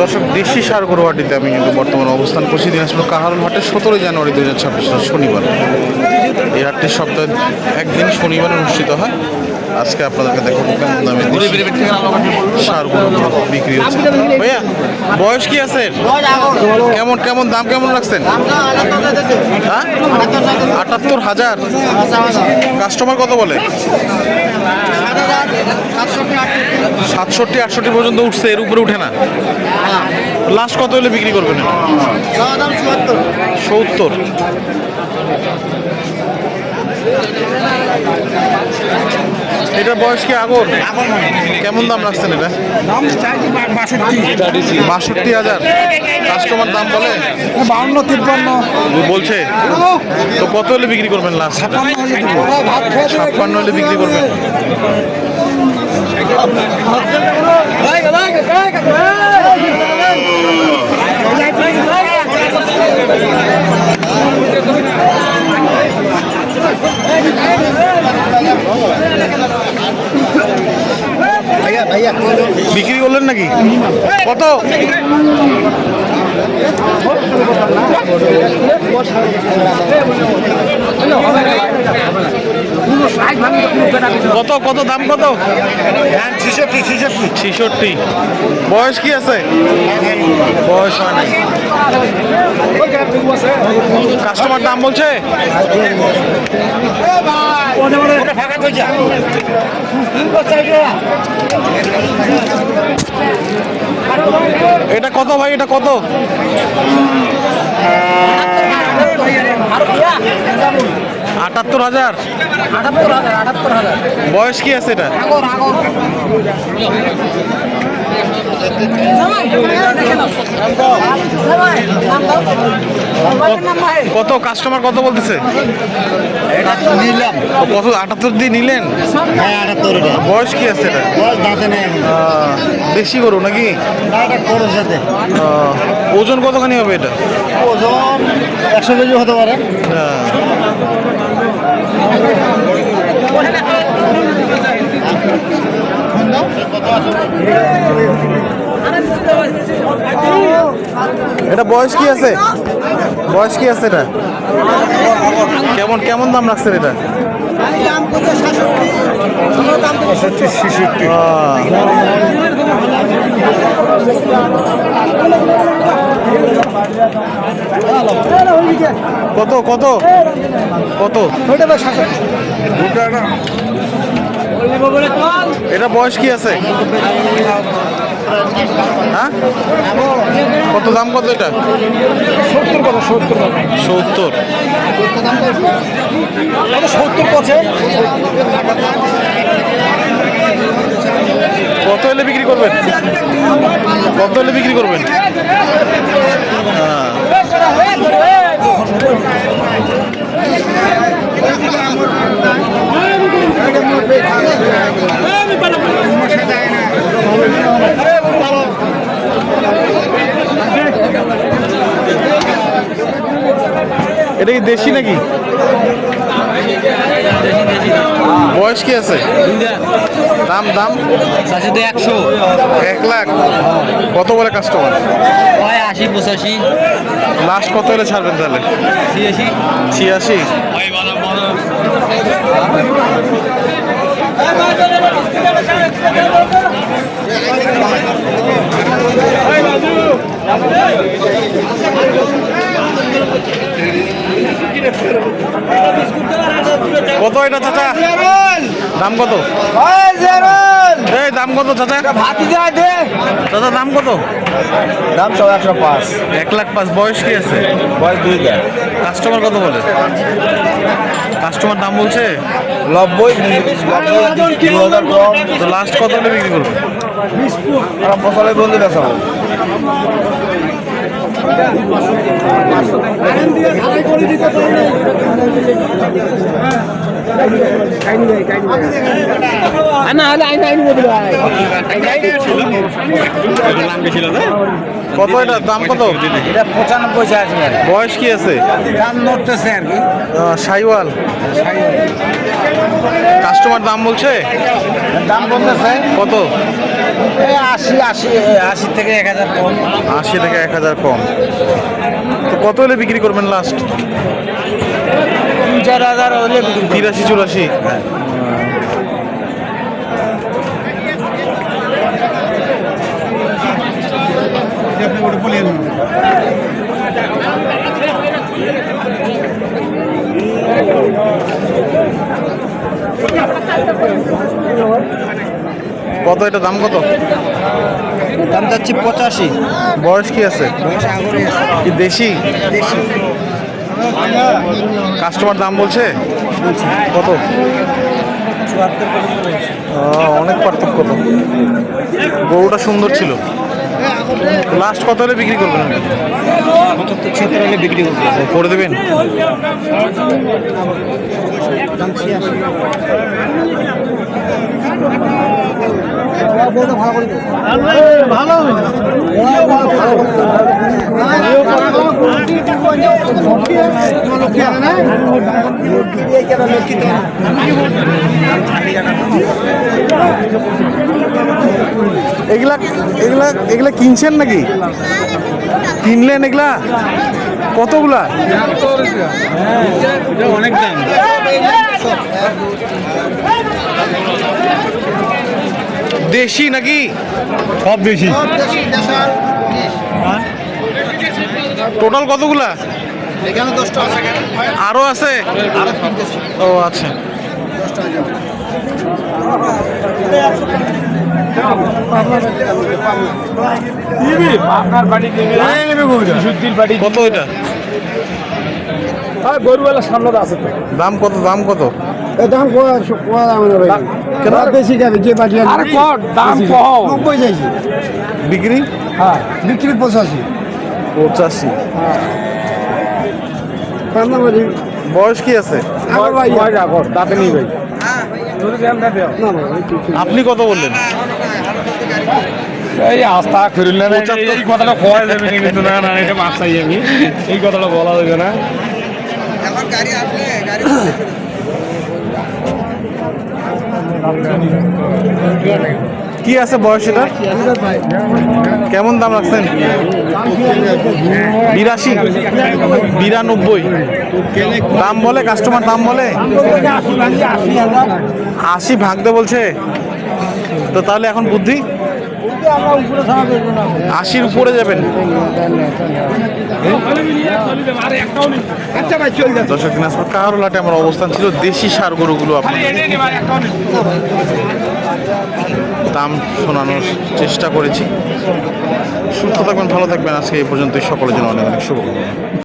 দর্শক, দেশি সার গরুহাটিতে আমি কিন্তু বর্তমানে অবস্থান করছি। দিনাজপুর কাহারুল হাটে সতেরোই জানুয়ারি দু হাজার ছাব্বিশ শনিবার। এই হাটটি সপ্তাহে একদিন শনিবার অনুষ্ঠিত হয়। আজকে আপনাদেরকে দেখাবো কেমন দামে বিক্রি হচ্ছে। ভাইয়া বয়স কি আছে কেমন কেমন দাম কেমন রাখছেন? হ্যাঁ? আটাত্তর হাজার? কাস্টমার কত বলে? সাতষট্টি আটষট্টি পর্যন্ত উঠছে এর উপরে উঠে না? লাস্ট কত হলে বিক্রি করবেন সত্তর। এটা বয়স কি আগর কেমন দাম রাখছেন এটা? বাষট্টি হাজার। কাস্টমার দাম বলে? বাউন্ন তিপ্পান্ন। বলছে। তো কত হলে বিক্রি করবেন লাস্ট ছাপ্পান্ন হলে বিক্রি করবেন। বিক্রি করলেন নাকি? কত? কত কত দাম কত? ছিষট্টি ছিষট্টি। ছিষট্টি। বয়স কি আছে? বয়স হয় নাই। কাস্টমার দাম বলছে? এটা কত ভাই? এটা কত? আটাত্তর হাজার। বয়স কি আছে এটা? কত কাস্টমার কত বলতেছে? নিলাম। কত আটাত্তর দিয়ে নিলেন? হ্যাঁ আটাত্তর বয়স কি আছে এটা? বয়স দাঁতে নেই দেশি গরু নাকি? সাথে। ওজন কতখানি হবে এটা? ওজন একশো কেজি হতে পারে। হ্যাঁ। এটা বয়স কি আছে? বয়স কি আছে এটা? কেমন কেমন দাম রাখছেন এটা? কত কত? কত? এটা বয়স কি আছে? হ্যাঁ? কত দাম কত এটা? সত্তর কত সত্তর সত্তর। সত্তর পথে কত হলে বিক্রি করবেন? কত হলে বিক্রি করবেন? হ্যাঁ। এটা কি দেশি নাকি? বয়স কি আছে? দাম দাম? একশো। এক লাখ। কত বলে কাস্টমার হয় আশি পঁচাশি। লাস্ট কত হলে ছাড়বেন তাহলে? ছিয়াশি। ছিয়াশি? কত এটা চাচা? দাম কত? এই দাম কত চাচা? চাচা দাম কত? দাম সব একশো পাঁচ এক লাখ পাঁচ বয়স কি আছে? বয়স দুই লাখ কাস্টমার কত বলে? কাস্টমার দাম বলছে? নব্বই লাস্ট কত বিক্রি করবে? ফসলের আইন বদলে কত এটা? দাম কত? এটা পঁচানব্বই বয়স কি আছে? দাম নড়তেছে আর কি। সাইওয়াল। কাস্টমার দাম বলছে? দাম বলতেছে। কত? আশি আশি আশি থেকে এক হাজার কম। আশি থেকে এক হাজার কম। তো কত হলে বিক্রি করবেন লাস্ট তিন চার হাজার হলে। তিরাশি চুরাশি? কত এটা দাম কত? দাম যাচ্ছে পঁচাশি। বয়স কি আছে? কি দেশি? দেশি। কাস্টমার দাম বলছে? কত? অনেক পার্থক্য তো। গরুটা সুন্দর ছিল। লাস্ট কত হলে বিক্রি করবেন এটা? পঁচাত্তর ছিয়াত্তর হলে বিক্রি করব। করে দেবেন? দাম ছিয়াশি। এগুলা এগুলা এগুলা কিনছেন নাকি? কিনলেন এগুলা? কতগুলা? অনেক দাম। দেশি নাকি? সব বেশি টোটাল কতগুলা? আরও আছে? ও আচ্ছা। কত এটা? গরুওয়ালা সামনে আছে তো। দাম কত দাম কত? দাম কোয়া কোয়া দাম না ভাই? কেন বেশি যাবে যে বাটি আরে কর দাম কম নব্বই চাইছি। বিক্রি? হ্যাঁ বিক্রি পঁচাশি। পঁচাশি। বয়স কি আছে? তাতে নেই ভাই। আপনি কত বললেন? এই আস্থা করিল না এই কথাটা কয়া যাবে না কিন্তু? না না এটা মাপ চাই আমি। এই কথাটা বলা যাবে না। কি আছে বয়স এটা? কেমন দাম রাখছেন? বিরাশি। বিরানব্বই। দাম বলে? কাস্টমার দাম বলে? আশি ভাগতে বলছে। তো তাহলে এখন বুদ্ধি? আশির উপরে যাবেন। আচ্ছা ভাই চল দর্শক দিনাজপুর কাহারোলাটে আমার অবস্থান ছিল দেশি সার গরুগুলো আপনার দাম শোনানোর চেষ্টা করেছি। সুস্থ থাকবেন ভালো থাকবেন। আজকে এই পর্যন্তই। সকলের জন্য অনেক অনেক শুভকামনা।